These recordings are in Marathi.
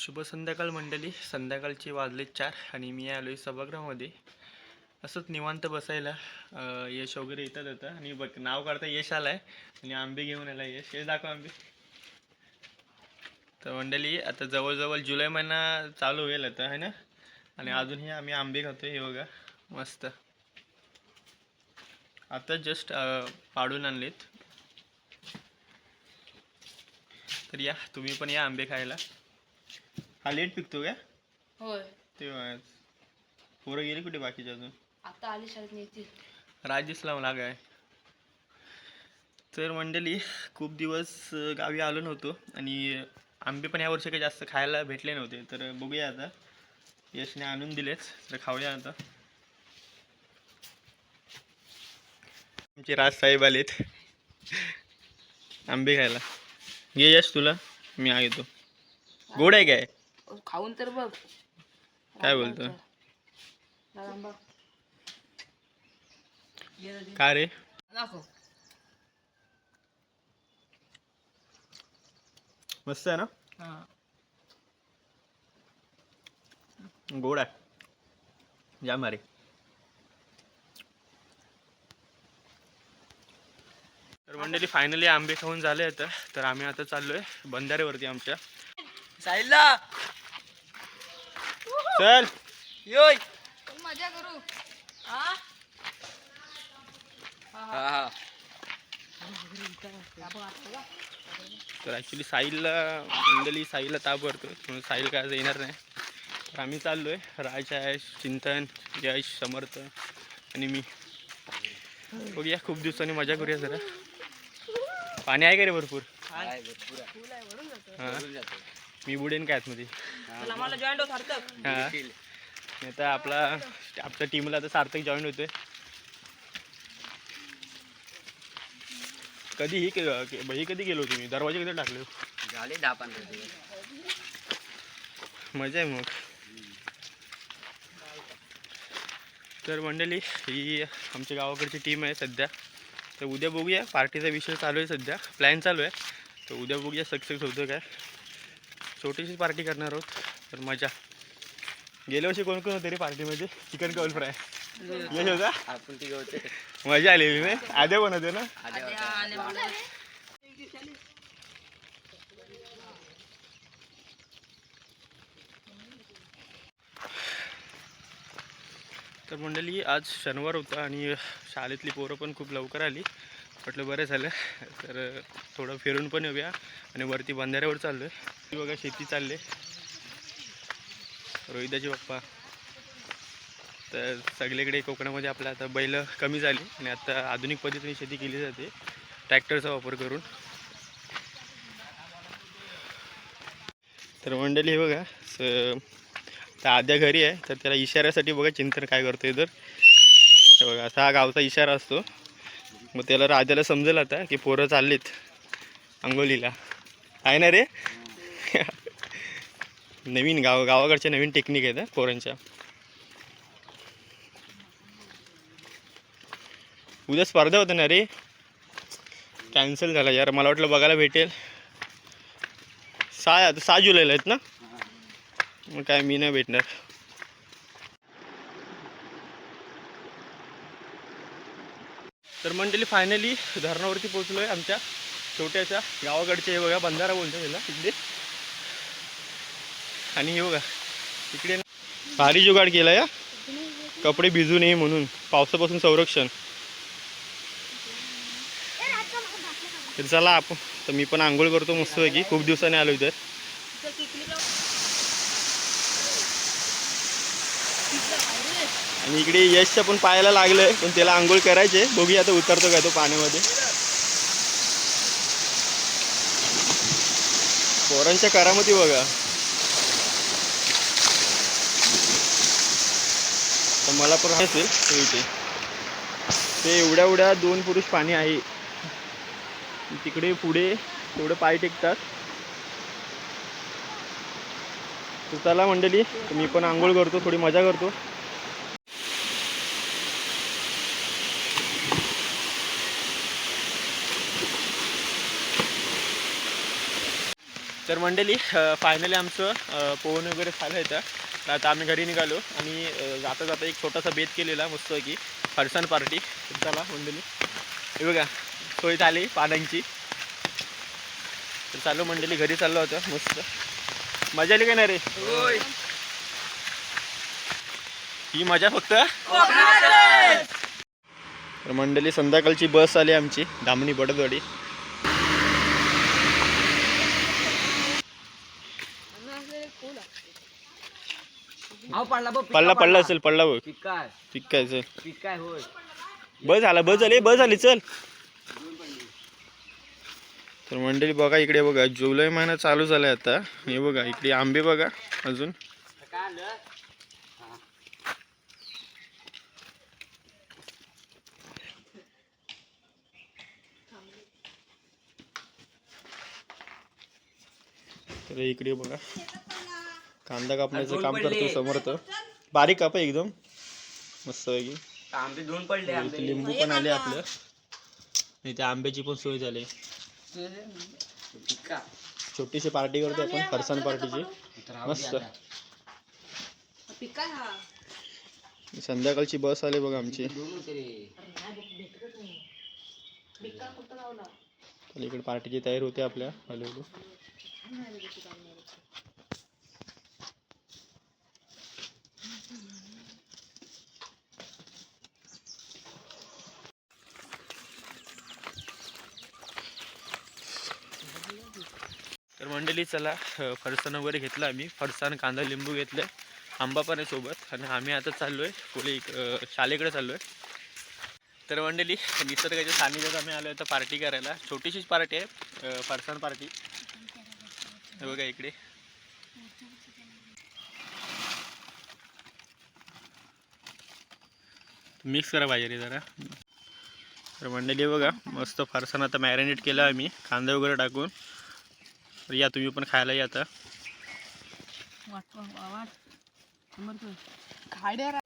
शुभ संध्याकाळ मंडळी. संध्याकाळची वाजले चार आणि मी आलो आहे सभागृहामध्ये. असंच निवांत बसायला यश वगैरे येतात आता. आणि बघ नाव काढता यश आला आहे आणि आंबे घेऊन आला यश. हे दाखव आंबे. तर मंडळी आता जवळजवळ जुलै महिना चालू होईल आता है ना? आणि अजूनही आम्ही आंबे खातो हे बघा. मस्त. आता जस्ट पाडून आणलेत. तर या तुम्ही पण या आंबे खायला. हा लेट पिकतो का? होय. तेव्हा पोरं गेली कुठे बाकीचे अजून? आता आली शाळेत येतील लागाय तर मंडळी खूप दिवस गावी आलो नव्हतो आणि आंबे पण यावर्षी काही जास्त खायला भेटले नव्हते. तर बघूया आता. यशने आणून दिलेच तर खाऊया आता. आमचे राजसाहेब आलेत. आंबे खायला. घे यश तुला. मी आ येतो. गोड आहे काय? खाऊन तर बघ. काय बोलतो? रामबा का रे? दाखव. मस्त आहे ना? गोड आहे. जा मारे. तर मंडळी फायनली आंबे खाऊन झाले आता. तर आम्ही आता चाललोय बंधाऱ्यावरती आमच्या. साहिलला! चल. योय. मजा करू. हा? हा तर ॲक्च्युली साहिलला मंडळी साहिलला ताप भरतो म्हणून साहिल काय आज येणार नाही. तर आम्ही चाललोय. राज आहे चिंतन यश समर्थ आणि मी. बघूया खूप दिवसांनी मजा करूया जरा. पाणी आहे का रे भरपूर? हां? मी बुडेन काय आतमध्ये? आम्हाला जॉईंट होत सार्थक. हा. नाही तर आपला आपल्या टीमला आता सार्थक जॉईन होतोय. कधी ही ही कधी गेलो तुम्ही दरवाजे कधी टाकले? झाले दहा पंधरा दिवस. मजा आहे मग. तर मंडळी ही आमच्या गावाकडची टीम आहे सध्या. तर उद्या बघूया पार्टीचा विषय चालू आहे सध्या. प्लॅन चालू आहे. तर उद्या बघूया सक्सेस होतं काय. छोटीशी पार्टी करणार आहोत. तर मजा. गेल्या वर्षी कोण कोण होते रे पार्टीमध्ये? चिकन कवल फ्राय. यश होता? आपण मजा आलेली नाही आद्या पण होते ना? तर मंडळी आज शनिवार होता आणि शाळेतली पोरं पण खूप लवकर आली. म्हटलं बरं झालं. तर थोडं फिरून पण येऊया आणि वरती बंधाऱ्यावर चाललो आहे बघा शेती चालले रोहिदाचे पप्पा. तर सगळीकडे कोकणामध्ये आपल्या आता बैल कमी झाली आणि आता आधुनिक पद्धतीने शेती केली जाते. ट्रॅक्टरचा वापर करून. तर मंडळी हे बघा स तर आद्या घरी आहे. तर त्याला इशाऱ्यासाठी बघा चिंतन काय करतोय तर बघा असा हा गावचा इशारा असतो. मग त्याला राजाला समजेल आता की पोरं चाललीत अंगोलीला आहे ना रे? नवीन गाव गावाकडच्या नवीन टेक्निक आहेत पोरांच्या. उद्या स्पर्धा होतं ना रे? कॅन्सल झाला. यार मला वाटलं बघायला भेटेल. सहा आता सहा जुलैला आहेत ना? मग काय मी नाही भेटणार. तर मंडळी फायनली धरणावरती पोहोचलो आहे आमच्या छोट्याशा गावाकडच्या. हे बघा बंधारा बोलतो त्याला इकडे. आणि हे बघा इकडे ना भारी जुगाड केला या कपडे भिजू नये म्हणून पावसापासून संरक्षण. तर चला आपण तर मी पण आंघोळ करतो मस्तपैकी. खूप दिवसाने आलो इथे. आणि इकडे यशच्या पण पायाला लागलंय पण त्याला आंघोळ करायचे. बघूया आता उतरतो काय तो पाण्यामध्ये. पोरांच्या करामती बघा. तर मला पण असेल ते इथे. ते एवढ्या एवढ्या दोन पुरुष पाणी आहे. तिकडे पुढे तेवढं पाय टेकतात. तर चला मंडळी मी पण आंघोळ करतो थोडी मजा करतो. तर मंडळी फायनली आमचं पोहण वगैरे झालं होतं तर आता आम्ही घरी निघालो आणि जाता जाता एक छोटासा बेत केलेला मस्त की फरसाण पार्टी चला मंडळी. हे बघा सोय झाली पाण्याची तर चालू मंडळी घरी चाललो होतं मस्त. मजा आली काय नाही रे? ही मजा फक्त. तर मंडळी संध्याकाळची बस आली आमची धामणी बडदवाडी अहो पडला बघ पडला पडला असेल पडला बघ. पिकाय ठीक चल. पिकाय होय. बस झाला बस झाली बस झाली चल. तर मंडळी बघा इकडे बघा जुलै महिना चालू झालाय आता. हे बघा इकडे आंबे बघा अजून. तर इकडे बघा. कांदा कापण्याचं काम करतो समर्थ बारीक कापा एकदम. मस्त पैकी आंबे दोन पडले इथे आंबे. लिंबू पण आले आपलं. इथे आंब्याची पण सोय झाली. छोटीशी पार्टी करतो आपण फरसाण पार्टीची मस्त. हा संध्याकाळची बस आली बघा आमची. इकडे पार्टीची तयारी होते आपल्या हळूहळू. तर मंडळी चला अ, फरसाण वगैरे घेतलं आम्ही. फरसाण कांदा लिंबू घेतलं. आंबा पण आहे सोबत. आणि आम्ही आता चाललो आहे पुढे इक- शाळेकडे चाललो आहे तर मंडळी निसर्गाच्या सानिध्यात आम्ही आलो तर पार्टी करायला. छोटीशीच पार्टी आहे फरसाण पार्टी. बघा इकडे. मिक्स करा पाहिजे रे जरा. तर मंडळी बघा मस्त फरसाण आता मॅरिनेट केलं आम्ही. कांदा वगैरे टाकून. तर या तुम्ही पण खायला या आता.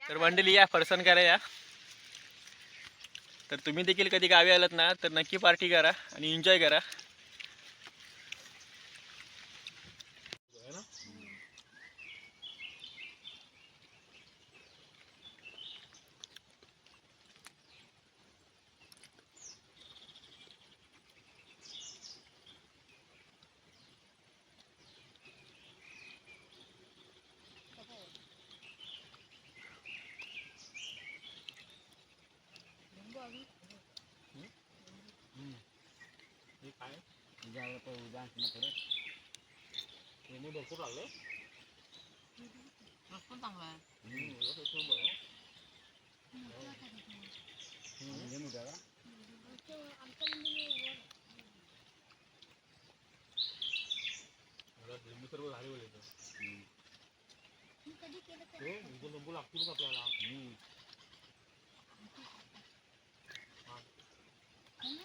तर मंडळी या फरसाण करा या. तर तुम्ही देखील कधी गावी आलात ना तर नक्की पार्टी करा आणि एन्जॉय करा.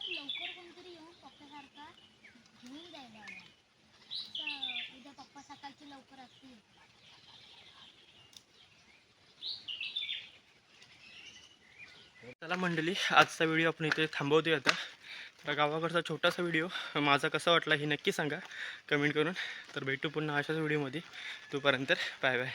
लवकर कोणतरी येऊन पप्पासारखा घेऊन द्यायला उद्या पप्पा सकाळची लवकर असतील. चला मंडळी आजचा व्हिडिओ आपण इथे थांबवतोय आता. तर गावाकडचा छोटासा व्हिडिओ माझा कसा वाटला हे नक्की सांगा. कमेंट करून. तर भेटू पुन्हा अशाच व्हिडिओमध्ये. तोपर्यंत बाय बाय.